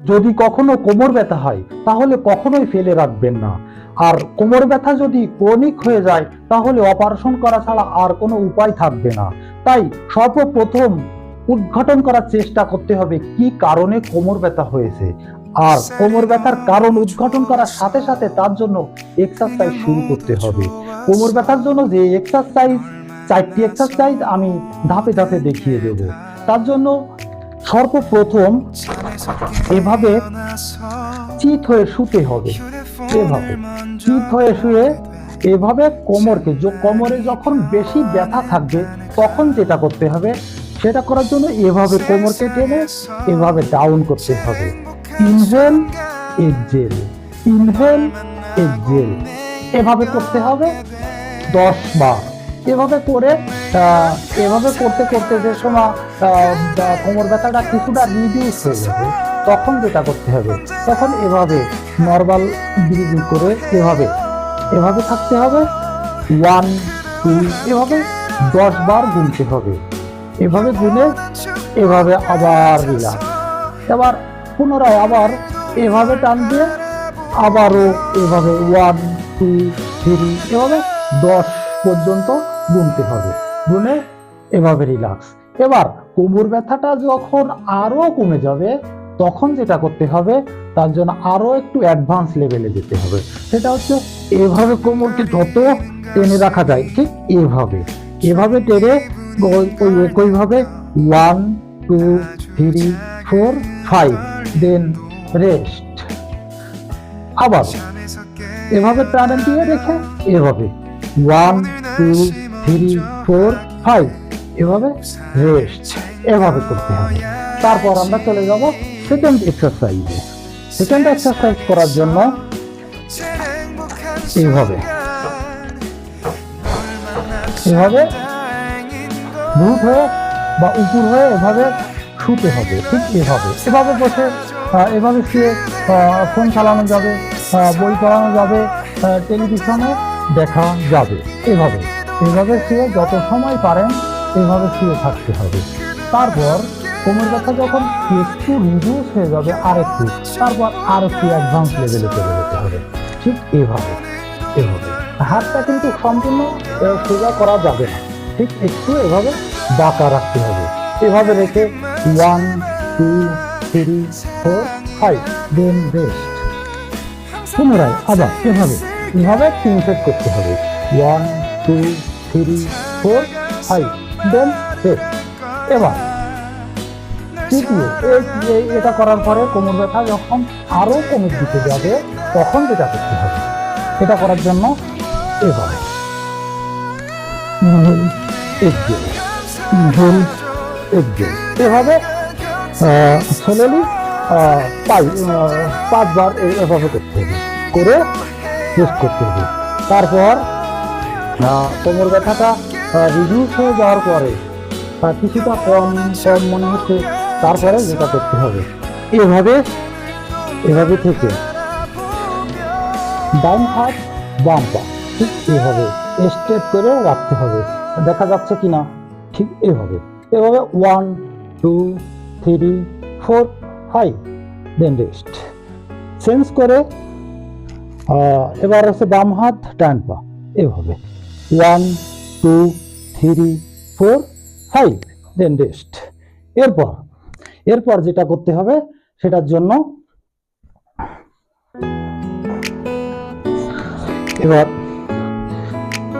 যদি কখনো কোমর ব্যথা হয়, তাহলে কখনোই ফেলে রাখবেন না। আর কোমর ব্যথা যদি ক্রনিক হয়ে যায়, তাহলে অপারেশন করা ছাড়া আর কোনো উপায় থাকবে না। তাই সর্বপ্রথম উদ্ঘাটন করার চেষ্টা করতে হবে, কি কারণে কোমর ব্যথা হয়েছে? আর কোমর ব্যথার কারণ উদ্ঘাটন করার সাথে সাথে তার জন্য এক্সারসাইজ শুরু করতে হবে। কোমর ব্যথার জন্য যে এক্সারসাইজ চারটি এক্সারসাইজ আমি ধাপে ধাপে দেখিয়ে দেব। তার জন্য সর্বপ্রথম এভাবে চিত হয়ে শুতে হবে। এভাবে চিত হয়ে শুয়ে এভাবে কোমরকে কোমরে যখন বেশি ব্যথা থাকবে, তখন যেটা করতে হবে, সেটা করার জন্য এভাবে কোমরকে টেনে এভাবে ডাউন করতে হবে। ইনহেল এক্সেল ইনহেল এক্সেল এভাবে করতে হবে দশ বার। এভাবে করে এভাবে করতে করতে যে সময় কোমর ব্যথাটা কিছুটা রিডিউস হয়ে যাবে, তখন যেটা করতে হবে, তখন এভাবে নর্মাল ব্রিদিং করে এভাবে এভাবে থাকতে হবে ওয়ান টু এভাবে দশ বার গুনতে হবে, এভাবে গুনে এভাবে আবার রিল্যাক্স এবার পুনরায় আবার এভাবে টান দিয়ে আবারও এভাবে ওয়ান টু থ্রি এভাবে দশ পর্যন্ত গুনতে হবে, গুনে এভাবে রিল্যাক্স এবার কোমর ব্যথাটা যখন আরও কমে যাবে, তখন যেটা করতে হবে, তার জন্য আরও একটু অ্যাডভান্স লেভেলে যেতে হবে। সেটা হচ্ছে এভাবে কোমরকে যত টেনে রাখা যায়, ঠিক এভাবে। এভাবে টেনে ওই- একইভাবে one two three four five then rest আবার এভাবে টান দিয়ে রেখে এভাবে one two three four five এভাবে রেস্ট এভাবে করতে হবে। তারপর আমরা চলে যাব সেকেন্ড এক্সারসাইজে সেকেন্ড এক্সারসাইজ করার জন্য এইভাবে এভাবে ভূত হয়ে বা উপর হয়ে এভাবে শুতে হবে, ঠিক এভাবে। এভাবে বসে এভাবে শুয়ে ফোন চালানো যাবে বই পড়ানো যাবে টেলিভিশনে দেখা যাবে। এভাবে এভাবে শুয়ে যত সময় পারেন এভাবে শুয়ে থাকতে হবে। তারপর কোমর ব্যথা যখন একটু রিডিউস হয়ে যাবে আর একটু তারপর আর একটু অ্যাডভান্স লেভেলে চলে যেতে হবে। ঠিক এভাবে এভাবে। হাতটা কিন্তু সম্পূর্ণ সোজা করা যাবে না। ঠিক একটু এভাবে বাঁকা রাখতে হবে। এভাবে রেখে one two three four five then rest পুনরায় আবার এভাবে এভাবে তিন সেট করতে হবে। One two three four five then এবার এটা করার পরে কোমর ব্যথা যখন আরও কমের দিকে যাবে, তখন যেটা করতে হবে এটা করার জন্য এবার এভাবে এভাবে স্লোলি পাঁচবার এভাবে করতে হবে, করে টেস্ট করতে হবে। তারপর কোমর ব্যথাটা রিডিউস হয়ে যাওয়ার পরে। কিছুটা কম কম মনে হচ্ছে, তারপরে যেটা করতে হবে। এভাবে এভাবে থেকে। ডান হাত, বাম পা, ঠিক এভাবে স্ট্রেট করে রাখতে হবে। দেখা যাচ্ছে কি না ঠিক এভাবে। এভাবে one two three four five then rest change করে এবার হচ্ছে বাম হাত, ডান পা, এভাবে। One two three four five then rest এরপর এরপর যেটা করতে হবে সেটার জন্য এবার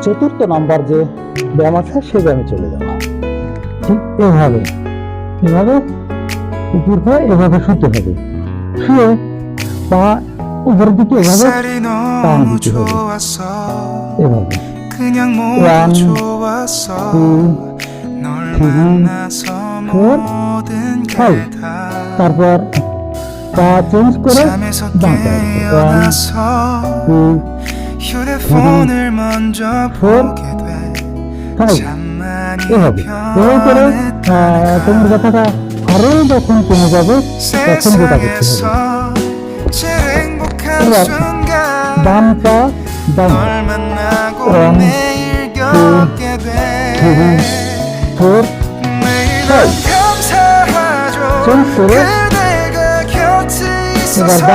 চতুর্থ নাম্বার যে ব্যায়াম আছে সে ব্যায়ামে চলে যাওয়া। ঠিক এভাবে এভাবে উপর হয়ে এভাবে শুতে হবে। শুয়ে পা উপরের দিকে এভাবে এভাবে। 그냥 모두 좋았어 널 만나서 모든 게다 잠에서 깨어나서 휴대폰을 먼저 보게 돼. 잠만이 편했다가 바로 높은 공작을 세상에서 제일 행복한 순간 남과 남 음, 매일 겪게 돼. 매일 난 감사하죠. 점수를 그대가 곁에 있어서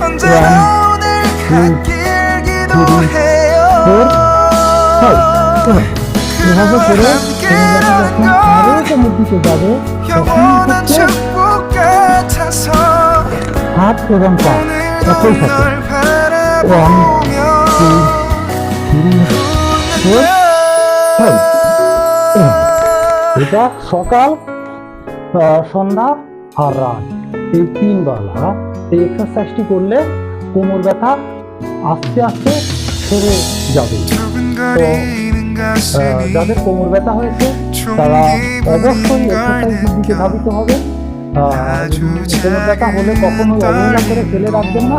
언제나 오늘 가길 기도해요. 그래서 그래 그런 나를 전해주시다고 영원한 축복 같아서 앞으로 가 오늘 널 바라보며 হ্যাঁ। এটা সকাল সন্ধ্যা আর রাত। এই তিন বেলা হ্যাঁ? এই এক্সারসাইজটি করলে কোমর ব্যথা আস্তে আস্তে সেরে যাবে। যাদের কোমর ব্যথা হয়েছে, তারা অবশ্যই এক্সারসাইজের দিকে ধাবিত হবে। কোমর ব্যথা হলে কখনোই অবহেলা করে ফেলে রাখবেন না।